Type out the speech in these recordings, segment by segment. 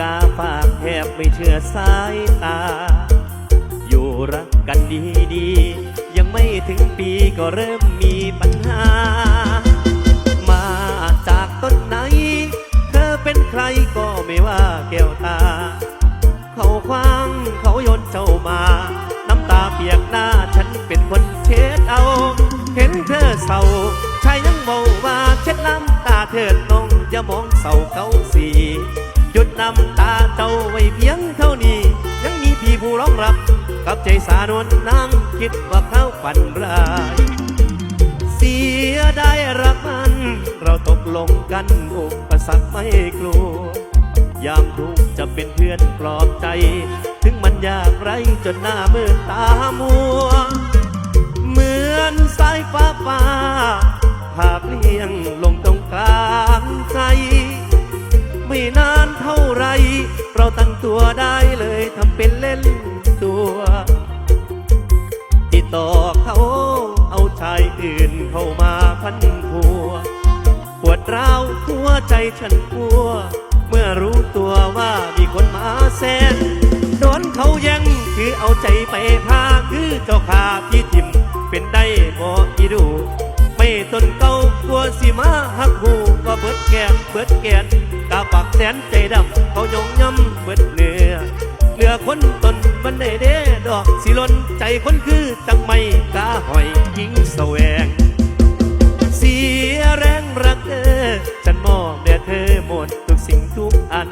กาฝากแทบไม่เชื่อสายตา อยู่รักกันดีๆยังไม่ถึงปีก็เริ่มมีปัญหา มาจากต้นไหน เธอเป็นใครก็ไม่ว่าแก้วตา เขาคว้างเขาโยนเจ้ามา น้ำตาเปียกหน้าฉันเป็นคนเช็ดเอา เห็นเธอเศร้าชายยังบอกว่าเช็ดน้ำตาเถิดน้องอย่ามองเศร้าเขาสี น้ำตาเจ้าไว้เพียงเท่านี้ ยังมีพี่ผู้ร้องรับ กับใจสานวนนั่งคิดว่าเขาฝันร้าย เสียได้รักมัน เราตกลงกันอุปสรรคไม่กลัวยามทุกจะเป็นเพื่อนปลอบใจ ถึงมันยากไรจนหน้ามืดตามัว เหมือนสายฟ้าฟ้าภาพเลี้ยงลงตรงกล ตัวได้เลยทำเป็นเล่นตัวติดต่อเขาเอาชายอื่นเข้ามาพันผัวปวดร้าวหัวใจฉันกลัว เมื่อรู้ตัวว่ามีคนมาแซนโดนเขาแย่งคือเอาใจไปพาคือเจ้าขาพี่ทิมเป็นได้บ่อีดู ไม่ตนเก่ากลัวสิมาหักหูก็เบิดแกนเบิดแกนกาปากแสนใจดำเขายงย่ำเบิดเน อเหลือคนตนมันได้เด้ดอกสิลนใจคนคือจังไม่กาหอยยิงแสวง เสียแรงรักเธอฉันมอบแด่เธอหมดทุกสิ่งทุกอัน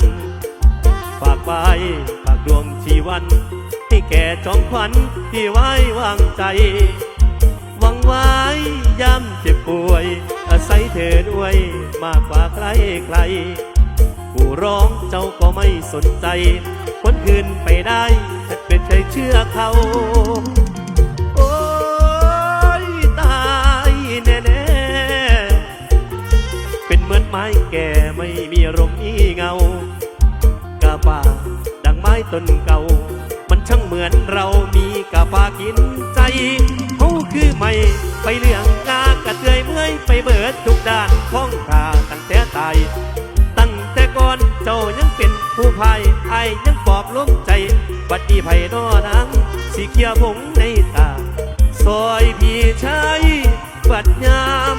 ฝากไว้ฝากดวงชีวัน ให้แก่จอมขวัญที่ไว้วางใจ หวังไว้ย้ำเจ็บป่วย อาศัยเธอด้วยมากกว่าใครใคร ผู้ร้องเจ้าก็ไม่สนใจ คืนไปได้ฉันเป็นใจเชื่อเขา โอ้ยตายแน่ๆ เป็นเหมือนไม้แก่ไม่มีลมมีเงากาป่าดังไม้ต้นเก่า มันช่างเหมือนเรามีกาป่ากินใจเขาคือไม่ไปเรื่องงากระเทยเมื่อยไปเบิดทุกด้านข้องขาตั้งแต่ตายตั้งแต่ก่อนเจ้ายังเป็น ผู้พายไอ้ยังปลอบล้มใจ บัดนี้ไผ่นอนังสีเขียวผงในตาซอยพี่ชายบัดยาม